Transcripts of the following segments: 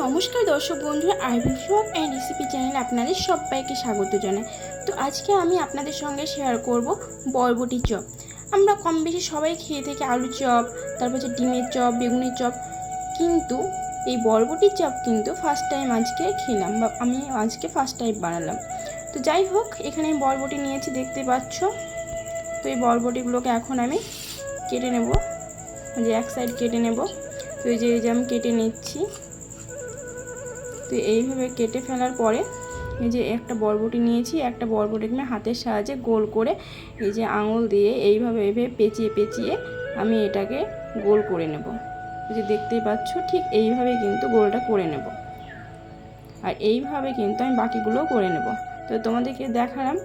নমস্কার দর্শক বন্ধুরা, আরবি ব্লগ অ্যান্ড রেসিপি চ্যানেলে আপনাদের সবাইকে স্বাগত জানাই। তো আজকে আমি আপনাদের সঙ্গে শেয়ার করব বরবটি চপ। আমরা কম বেশি সবাই খেয়ে থাকি আলু চপ, তারপর হচ্ছে ডিমের চপ, বেগুনের চপ। কিন্তু এই বরবটির চপ কিন্তু ফার্স্ট টাইম আজকে খেলাম বা আমি আজকে ফার্স্ট টাইম বানালাম। তো যাই হোক, এখানে বরবটি নিয়েছি, দেখতে পাচ্ছ? তো এই বরবটিগুলোকে এখন আমি কেটে নেব। যে এক সাইড কেটে নেব। তো এই যে আমি কেটে নিচ্ছি। তো এইভাবে কেটে ফেলার পরে এই যে একটা বরবটি নিয়েছি, একটা বরবটিকে আমি হাতের সাহায্যে গোল করে এই যে আঙুল দিয়ে এইভাবে এইভাবে পেঁচিয়ে পেঁচিয়ে আমি এটাকে গোল করে নেব। যে দেখতেই পাচ্ছ, ঠিক এইভাবে কিন্তু গোলটা করে নেব। আর এইভাবে কিন্তু আমি বাকিগুলোও করে নেব। তো তোমাদেরকে দেখালাম।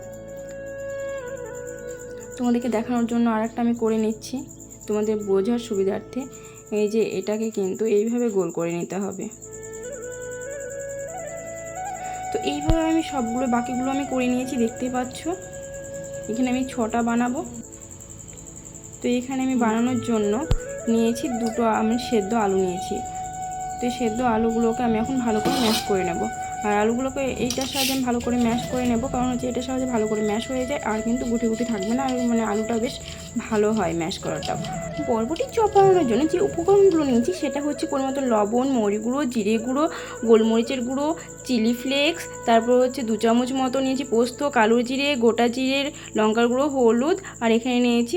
তোমাদেরকে দেখানোর জন্য আরেকটা আমি করে নিচ্ছি তোমাদের বোঝার সুবিধার্থে। এই যে এটাকে কিন্তু এইভাবে গোল করে নিতে হবে। তো এইভাবে আমি সবগুলো, বাকিগুলো আমি করে নিয়েছি দেখতে পাচ্ছ। এখানে আমি ছটা বানাবো। তো এখানে আমি বানানোর জন্য নিয়েছি দুটো, আমি সেদ্ধ আলু নিয়েছি। তো সেদ্ধ আলুগুলোকে আমি এখন ভালো করে ম্যাশ করে নেব। আর আলুগুলোকে এইটার সাহায্যে আমি ভালো করে ম্যাশ করে নেব। কারণ হচ্ছে এটার সাহায্যে ভালো করে ম্যাশ হয়ে যায়, আর কিন্তু গুটি গুটি থাকবে না। আর মানে আলুটা বেশ ভালো হয় ম্যাশ করাটাও বরবটি চপ বানানোর জন্য যে উপকরণগুলো নিয়েছি, সেটা হচ্ছে কোনো মতো লবণ মরি গুঁড়ো, জিরে গুঁড়ো, গোলমরিচের গুঁড়ো, চিলি ফ্লেক্স, তারপর হচ্ছে দু চামচ মতো নিয়েছি পোস্ত কালো জিরে, গোটা জিরের লঙ্কার গুঁড়ো, হলুদ, আর এখানে নিয়েছি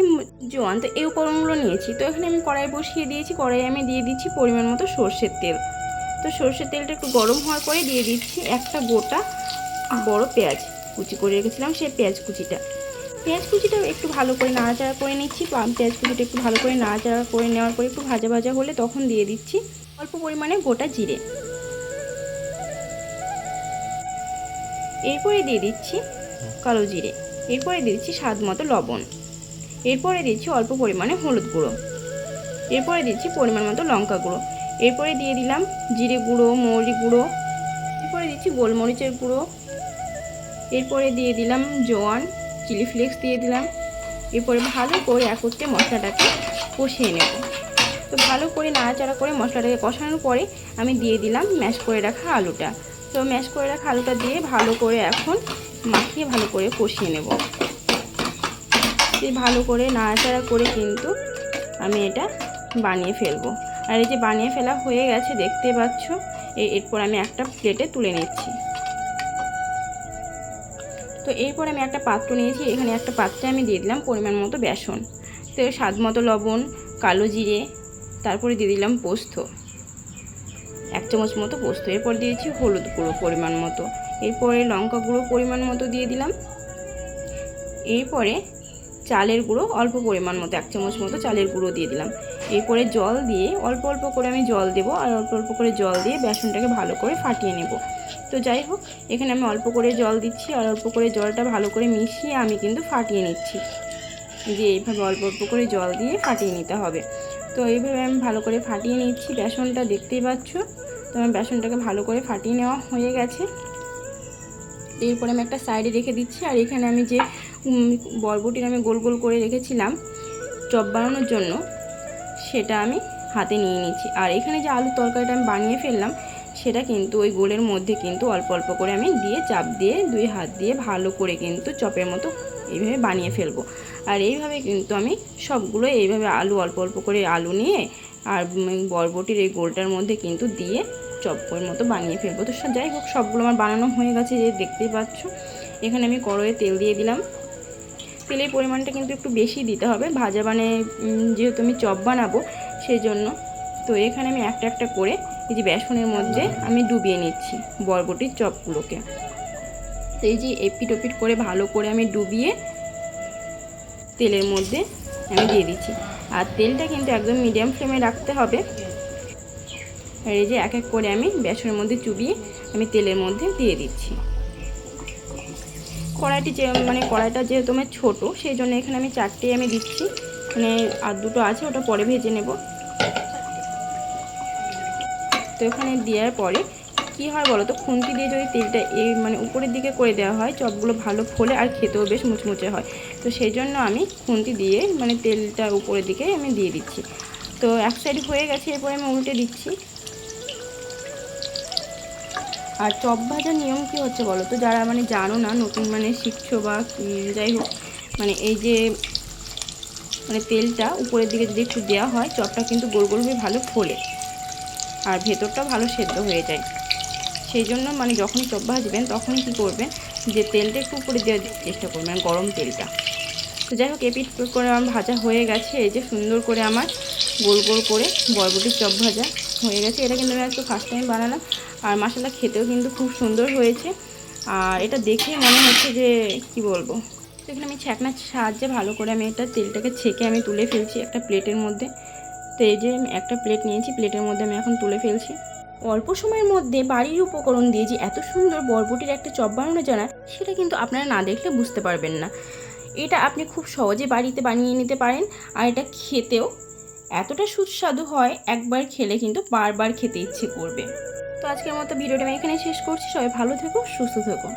জোয়ান। তো এই উপকরণগুলো নিয়েছি। তো এখানে আমি কড়াই বসিয়ে দিয়েছি। কড়াই আমি দিয়ে দিচ্ছি পরিমাণ মতো সর্ষের তেল। তো সর্ষের তেলটা একটু গরম হওয়ার পরে দিয়ে দিচ্ছি একটা গোটা বড় পেঁয়াজ কুচি করে রেখেছিলাম সেই পেঁয়াজ কুচিটা। পেঁয়াজ কুচিটা একটু ভালো করে নাড়াচাড়া করে নিচ্ছি পেঁয়াজ কুচিটা একটু ভালো করে নাড়াচাড়া করে নেওয়ার পরে একটু ভাজা ভাজা হলে তখন দিয়ে দিচ্ছি অল্প পরিমাণে গোটা জিরে। এরপরে দিয়ে দিচ্ছি কালো জিরে, এরপরে দিয়ে দিচ্ছি স্বাদ মতো লবণ, এরপরে দিচ্ছি অল্প পরিমাণে হলুদ গুঁড়ো, এরপরে দিচ্ছি পরিমাণ মতো লঙ্কা গুঁড়ো। এরপরে দিয়ে দিলাম জিরে গুঁড়ো, মৌরি গুঁড়ো, এরপরে দিচ্ছি গোলমরিচের গুঁড়ো, এরপরে দিয়ে দিলাম জোয়ান, চিলি ফ্লেক্স দিয়ে দিলাম, এরপরে ভালো করে একত্রে মশলাটাকে কষিয়ে নেব। তো ভালো করে নাড়াচাড়া করে মশলাটাকে কষানোর পরে আমি দিয়ে দিলাম ম্যাশ করে রাখা আলুটা। তো ম্যাশ করে রাখা আলুটা দিয়ে ভালো করে এখন মাখিয়ে ভালো করে কষিয়ে নেব। ভালো করে নাড়াচাড়া করে কিন্তু আমি এটা বানিয়ে ফেলব। আর এই যে বানিয়ে ফেলা হয়ে গেছে, দেখতে পাচ্ছ? এরপর আমি একটা প্লেটে তুলে নিচ্ছি। তো এরপর আমি একটা পাত্র নিয়েছি, এখানে একটা পাত্রে আমি দিয়ে দিলাম পরিমাণ মতো বেসন। তো স্বাদ মতো লবণ, কালো জিরে, তারপরে দিয়ে দিলাম পোস্ত। এক চামচ মতো পোস্ত। এরপর দিয়েছি হলুদ গুঁড়ো পরিমাণ মতো। এরপরে লঙ্কা গুঁড়ো পরিমাণ মতো দিয়ে দিলাম। এরপরে চালের গুঁড়ো অল্প পরিমাণ মতো, এক চামচ মতো চালের গুঁড়ো দিয়ে দিলাম। এরপরে জল দিয়ে অল্প অল্প করে আমি জল দেবো আর অল্প অল্প করে জল দিয়ে বেসনটাকে ভালো করে ফাটিয়ে নেব। তো যাই হোক, এখানে আমি অল্প করে জল দিচ্ছি আর অল্প করে জলটা ভালো করে মিশিয়ে আমি কিন্তু ফাটিয়ে নিচ্ছি। যে এইভাবে অল্প অল্প করে জল দিয়ে ফাটিয়ে নিতে হবে। তো এইভাবে আমি ভালো করে ফাটিয়ে নিচ্ছি বেসনটা, দেখতেই পাচ্ছ? তো আমার বেসনটাকে ভালো করে ফাটিয়ে নেওয়া হয়ে গেছে। এরপরে আমি একটা সাইডে রেখে দিচ্ছি আর এখানে আমি যে বরবটির আমি গোল গোল করে রেখেছিলাম, চপ বানানোর জন্য সেটা আমি হাতে নিয়ে নিচ্ছি আর এখানে যে আলুর তরকারিটা আমি বানিয়ে ফেললাম, সেটা কিন্তু ওই গোলের মধ্যে কিন্তু অল্প অল্প করে আমি দিয়ে চাপ দিয়ে, দুই হাত দিয়ে ভালো করে কিন্তু চপের মতো এইভাবে বানিয়ে ফেলব। আর এইভাবে কিন্তু আমি সবগুলো এইভাবে আলু, অল্প অল্প করে আলু নিয়ে আর বরবটির এই গোলটার মধ্যে কিন্তু দিয়ে চপের মতো বানিয়ে ফেলব। তো যাই হোক, সবগুলো আমার বানানো হয়ে গেছে যে দেখতেই পাচ্ছ। এখানে আমি কড়াইয়ে তেল দিয়ে দিলাম। তেলের পরিমাণটা কিন্তু একটু বেশি দিতে হবে। ভাজা মানে যেহেতু আমি চপ বানাবো সেই জন্য তো এখানে আমি একটা একটা করে এই যে বেসনের মধ্যে আমি ডুবিয়ে নিচ্ছি বরবটির চপগুলোকে। তো এই যে এপিট ওপিট করে ভালো করে আমি ডুবিয়ে তেলের মধ্যে আমি দিয়ে দিচ্ছি। আর তেলটা কিন্তু একদম মিডিয়াম ফ্লেমে রাখতে হবে। আর এই যে এক এক করে আমি বেসনের মধ্যে চুবিয়ে আমি তেলের মধ্যে দিয়ে দিচ্ছি। কড়াইটি যে মানে কড়াইটা যেহেতু আমার ছোটো, সেই জন্য এখানে আমি চারটে আমি দিচ্ছি। মানে আর দুটো আছে, ওটা পরে ভেজে নেব। তো এখানে দেওয়ার পরে কি হয় বলো তো খুন্তি দিয়ে যদি তেলটা এই মানে উপরের দিকে করে দেওয়া হয়, চপগুলো ভালো ফোলে আর খেতেও বেশ মুচমুচে হয়। তো সেই জন্য আমি খুন্তি দিয়ে মানে তেলটা উপরের দিকে আমি দিয়ে দিচ্ছি। তো এক সাইড হয়ে গেছে, এরপরে আমি উল্টে দিচ্ছি। আর চপ ভাজার নিয়ম কী হচ্ছে বলো তো? যারা মানে জানো না, নতুন মানে শিখছো বা যাই হোক মানে এই যে মানে তেলটা উপরের দিকে যদি একটু দেওয়া হয়, চপটা কিন্তু গোল গোল হয়ে ভালো ফোলে আর ভেতরটা ভালো সেদ্ধ হয়ে যায়। সেই জন্য মানে যখন চপ ভাজবেন, তখন কি করবেন যে তেলটা একটু উপরে দেওয়ার চেষ্টা করবেন গরম তেলটা। তো যাই হোক, এপিট করে আমার ভাজা হয়ে গেছে। এই যে সুন্দর করে আমার গোল গোল করে বরবটির চপ ভাজা হয়ে গেছে। এটা কিন্তু আমি আজকে ফার্স্ট টাইম বানালাম। আর মশলা খেতেও কিন্তু খুব সুন্দর হয়েছে। আর এটা দেখে মনে হচ্ছে যে, কি বলব? এখানে আমি ছ্যাকনার সাহায্যে ভালো করে আমি এটা তেলটাকে ছেঁকে আমি তুলে ফেলছি একটা প্লেটের মধ্যে। তো এই যে একটা প্লেট নিয়েছি, প্লেটের মধ্যে আমি এখন তুলে ফেলছি। অল্প সময়ের মধ্যে বাড়ির উপকরণ দিয়ে যে এত সুন্দর বরবটির একটা চপ বানানো জানা সেটা কিন্তু আপনারা না দেখলে বুঝতে পারবেন না। এটা আপনি খুব সহজে বাড়িতে বানিয়ে নিতে পারেন। আর এটা খেতেও এতটা সুস্বাদু হয়, একবার খেলে কিন্তু বারবার খেতে ইচ্ছে করবে। তো আজকের মতো ভিডিওটা আমি এখানে শেষ করছি। সবাই ভালো থেকো, সুস্থ থেকো।